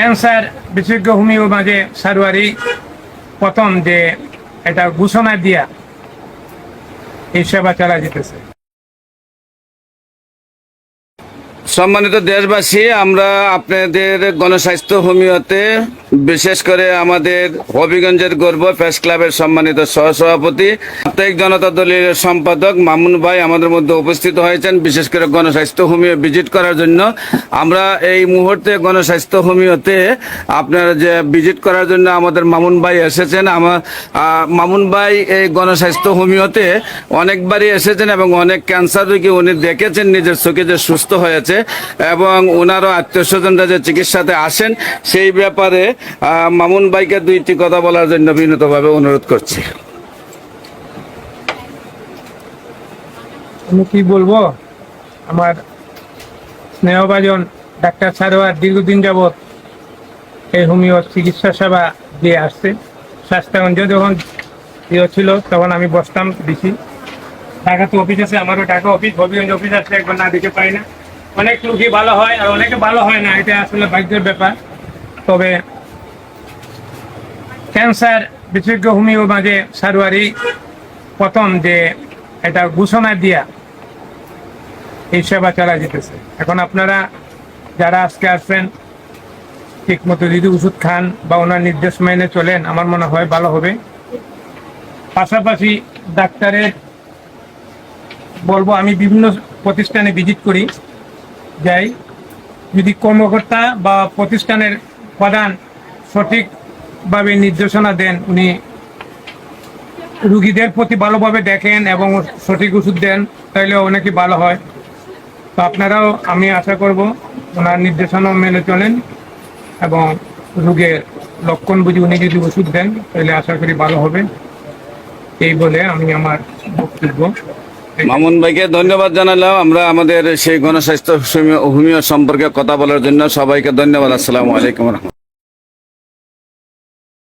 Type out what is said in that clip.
Cancer বিশেষজ্ঞ homeo মাঝে সারোয়ারি প্রথম যে এটা ঘোষণা দিয়া এই সেবা চালা যেতেছে। সম্মানিত দেশবাসী, আমরা আপনাদের গণস্বাস্থ্য হোমিওতে, বিশেষ করে আমাদের হবিগঞ্জের গর্ব প্রেস ক্লাবের সম্মানিত সহসভাপতি সাপ্তাহিক জনতা দলের সম্পাদক মামুন ভাই আমাদের মধ্যে উপস্থিত হয়েছেন। বিশেষ করে গণস্বাস্থ্য হোমিও ভিজিট করার জন্য। আমরা এই মুহূর্তে গণস্বাস্থ্য হোমিওতে আপনারা যে ভিজিট করার জন্য আমাদের মামুন ভাই এসেছেন। আমার মামুন ভাই এই গণস্বাস্থ্য হোমিওতে অনেকবারই এসেছেন এবং অনেক ক্যান্সার রোগী উনি দেখেছেন, নিজের চোখে যে সুস্থ হয়েছে এবং ওনারও আত্মীয় স্বজনরা যে চিকিৎসাতে আসেন, সেই ব্যাপারে মামুন ভাইকে দুইটি কথা বলার জন্য বিনীতভাবে অনুরোধ করছি। আমি কি বলব? আমার স্নেহভাজন ডাক্তার সারোয়ার দীর্ঘদিন যাবৎ এই হোমিও চিকিৎসা সেবা দিয়ে আসছে। স্বাস্থ্যগঞ্জ যখন ইয়ে ছিল, তখন আমি বসতাম, দিছি। ঢাকাতে অফিস আছে, আমারও ঢাকা অফিস হবিগঞ্জ অফিস আছে, একবার না দিতে পারি না। অনেক লোকই ভালো হয় আর অনেকে ভালো হয় না, এটা আসলে ভাগ্যের ব্যাপার। তবে ক্যান্সার বিশেষজ্ঞ হোমিও মাঝে সারোয়ারি প্রথম যে এটা ঘোষণা দিয়া এই সেবা চালা যেতেছে। এখন আপনারা যারা আজকে আসবেন ঠিক মতো যদি ওষুধ খান বা ওনার নির্দেশ মেনে চলেন, আমার মনে হয় ভালো হবে। পাশাপাশি ডাক্তারের বলব, আমি বিভিন্ন প্রতিষ্ঠানে ভিজিট করি, যাই। যদি কর্মকর্তা বা প্রতিষ্ঠানের প্রধান সঠিকভাবে নির্দেশনা দেন, উনি রুগীদের প্রতি ভালোভাবে দেখেন এবং সঠিক ওষুধ দেন তাহলে অনেকই ভালো হয়। তো আপনারাও আমি আশা করব ওনার নির্দেশনা মেনে চলেন এবং রোগের লক্ষণ বুঝে উনি যদি ওষুধ দেন, তাহলে আশা করি ভালো হবে। এই বলে আমি আমার বক্তব্য। মামুন ভাইকে ধন্যবাদ জানালাম। আমরা আমাদের সেই গণস্বাস্থ্য হোমিও সম্পর্কে কথা বলার জন্য সবাইকে ধন্যবাদ। আসসালামু আলাইকুম রহমতুল্লাহ।